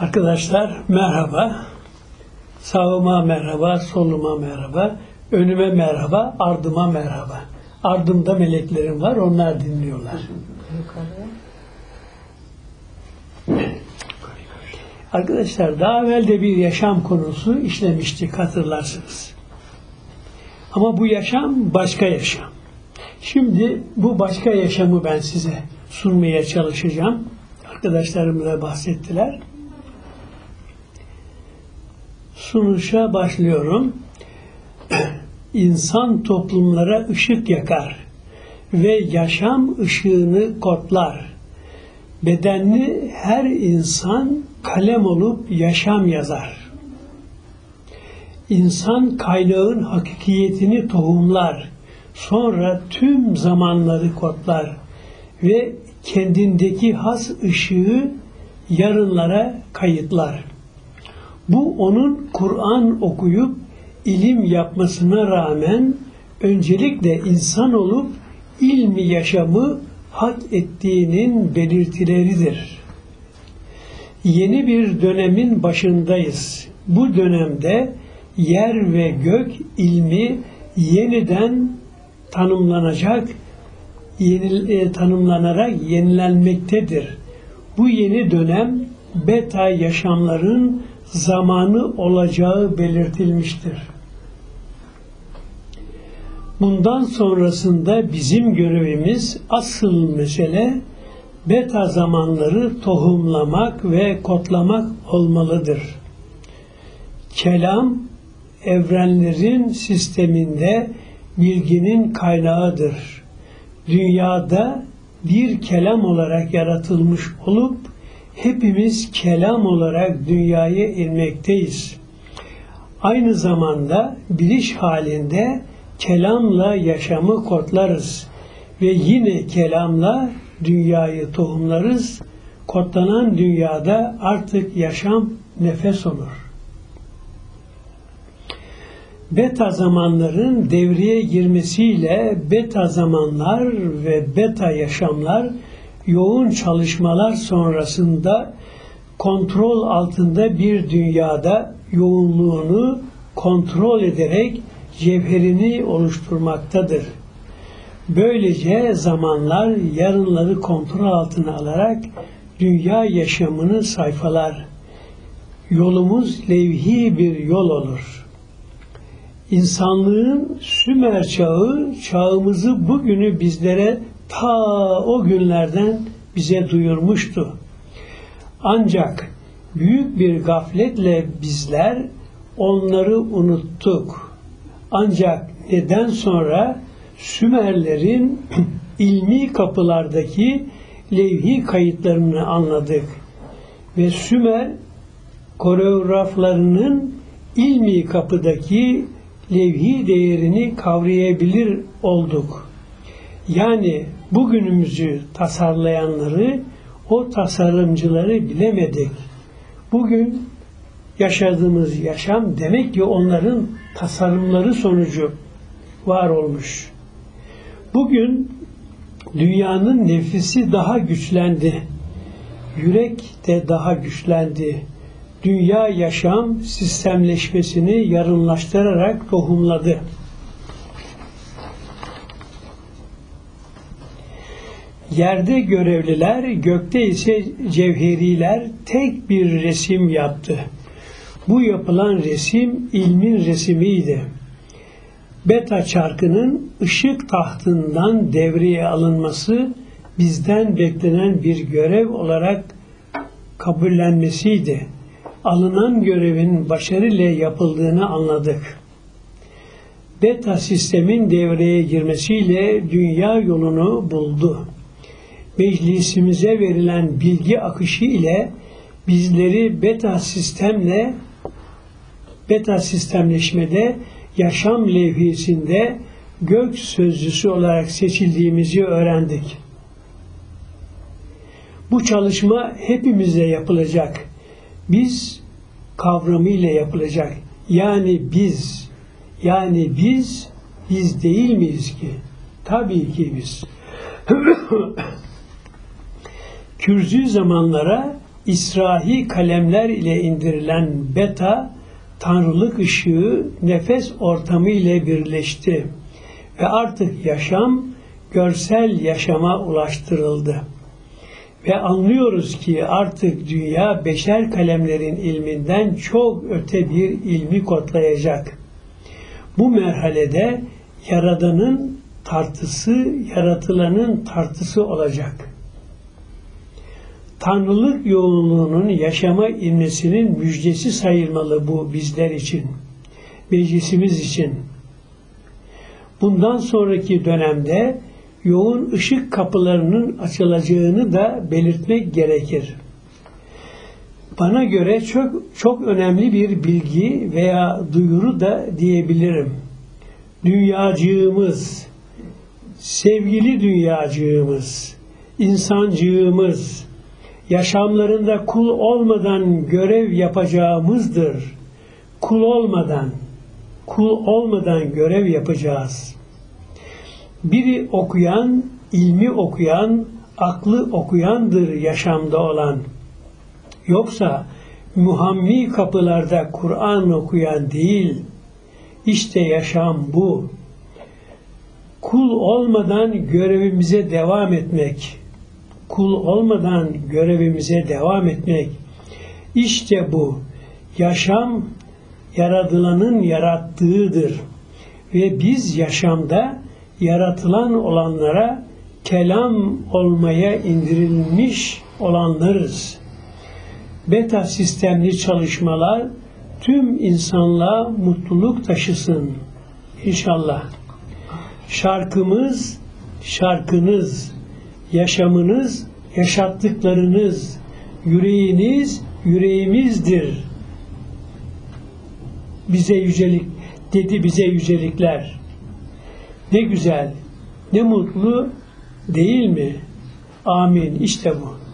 Arkadaşlar merhaba. Sağıma merhaba, soluma merhaba, önüme merhaba, ardıma merhaba. Ardımda meleklerim var, onlar dinliyorlar. Arkadaşlar daha evvel de bir yaşam konusu işlemiştik hatırlarsınız. Ama bu yaşam başka yaşam. Şimdi bu başka yaşamı ben size sunmaya çalışacağım. Arkadaşlarım da bahsettiler. Sunuşa başlıyorum. İnsan toplumlara ışık yakar ve yaşam ışığını kodlar. Bedenli her insan kalem olup yaşam yazar. İnsan kaynağın hakikiyetini tohumlar. Sonra tüm zamanları kodlar ve kendindeki has ışığı yarınlara kayıtlar. Bu onun Kur'an okuyup ilim yapmasına rağmen öncelikle insan olup ilmi yaşamı hak ettiğinin belirtileridir. Yeni bir dönemin başındayız. Bu dönemde yer ve gök ilmi yeniden tanımlanacak, yeni, e, tanımlanarak yenilenmektedir. Bu yeni dönem beta yaşamların zamanı olacağı belirtilmiştir. Bundan sonrasında bizim görevimiz asıl mesele beta zamanları tohumlamak ve kodlamak olmalıdır. Kelam evrenlerin sisteminde bilginin kaynağıdır. Dünyada bir kelam olarak yaratılmış olup hepimiz kelam olarak dünyaya inmekteyiz. Aynı zamanda biliş halinde kelamla yaşamı kodlarız ve yine kelamla dünyayı tohumlarız. Kodlanan dünyada artık yaşam nefes olur. Beta zamanların devreye girmesiyle beta zamanlar ve beta yaşamlar yoğun çalışmalar sonrasında kontrol altında bir dünyada yoğunluğunu kontrol ederek cevherini oluşturmaktadır. Böylece zamanlar yarınları kontrol altına alarak dünya yaşamını sayfalar. Yolumuz levhi bir yol olur. İnsanlığın Sümer çağı, çağımızı bugünü bizlere ta o günlerden bize duyurmuştu. Ancak büyük bir gafletle bizler onları unuttuk. Ancak neden sonra Sümerlerin ilmi kapılardaki levhi kayıtlarını anladık. Ve Sümer koreograflarının ilmi kapıdaki levhi değerini kavrayabilir olduk. Yani bugünümüzü tasarlayanları, o tasarımcıları bilemedik. Bugün yaşadığımız yaşam demek ki onların tasarımları sonucu var olmuş. Bugün dünyanın nefisi daha güçlendi. Yürek de daha güçlendi. Dünya yaşam sistemleşmesini yarınlaştırarak tohumladı. Yerde görevliler, gökte ise cevheriler tek bir resim yaptı. Bu yapılan resim ilmin resimiydi. Beta çarkının ışık tahtından devreye alınması bizden beklenen bir görev olarak kabullenmesiydi. Alınan görevin başarıyla yapıldığını anladık. Beta sistemin devreye girmesiyle dünya yolunu buldu meclisimize verilen bilgi akışı ile bizleri beta sistemle beta sistemleşmede yaşam levhisinde gök sözcüsü olarak seçildiğimizi öğrendik. Bu çalışma hepimize yapılacak. Biz kavramıyla yapılacak. Yani biz, yani biz, biz değil miyiz ki? Tabii ki biz. Kürzü zamanlara İsrahi kalemler ile indirilen beta, tanrılık ışığı nefes ortamı ile birleşti ve artık yaşam görsel yaşama ulaştırıldı. Ve anlıyoruz ki artık dünya beşer kalemlerin ilminden çok öte bir ilmi kodlayacak. Bu merhalede Yaradan'ın tartısı, yaratılanın tartısı olacak. Tanrılık yoğunluğunun yaşama inmesinin müjdesi sayılmalı bu bizler için, meclisimiz için. Bundan sonraki dönemde yoğun ışık kapılarının açılacağını da belirtmek gerekir. Bana göre çok çok önemli bir bilgi veya duyuru da diyebilirim. Dünyacığımız, sevgili dünyacığımız, insancığımız, yaşamlarında kul olmadan görev yapacağımızdır. Kul olmadan, kul olmadan görev yapacağız. Biri okuyan, ilmi okuyan, aklı okuyandır yaşamda olan. Yoksa muhammi kapılarda Kur'an okuyan değil. İşte yaşam bu. Kul olmadan görevimize devam etmek. Kul olmadan görevimize devam etmek. İşte bu. Yaşam yaratılanın yarattığıdır. Ve biz yaşamda yaratılan olanlara kelam olmaya indirilmiş olanlarız. Beta sistemli çalışmalar tüm insanlığa mutluluk taşısın inşallah. Şarkımız, şarkınız, yaşamınız, yaşattıklarınız, yüreğiniz, yüreğimizdir. Bize yücelik, dedi bize yücelikler. Ne güzel, ne mutlu değil mi? Amin. İşte bu.